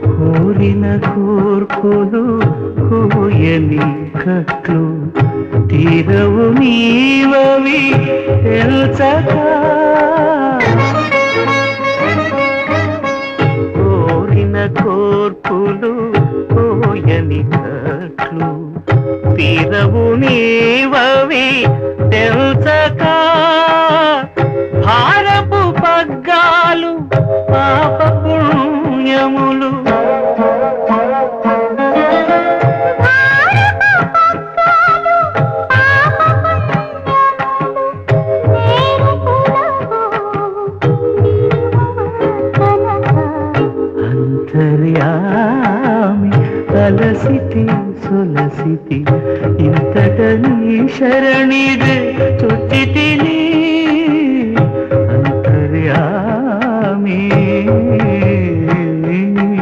కోరిన కోర్పులు కోయని కట్లు తీరవు నీవవి తెలుసగా కోరిన కోర్పులు కోయని కట్లు తీరవు నీవవి తెల్చక. భారపు పగ్గాలు పాప పుణ్యములు అంతర్యామి అలసితి సొలసితి. ఇంతట నీ శరణిదే చుట్టితిని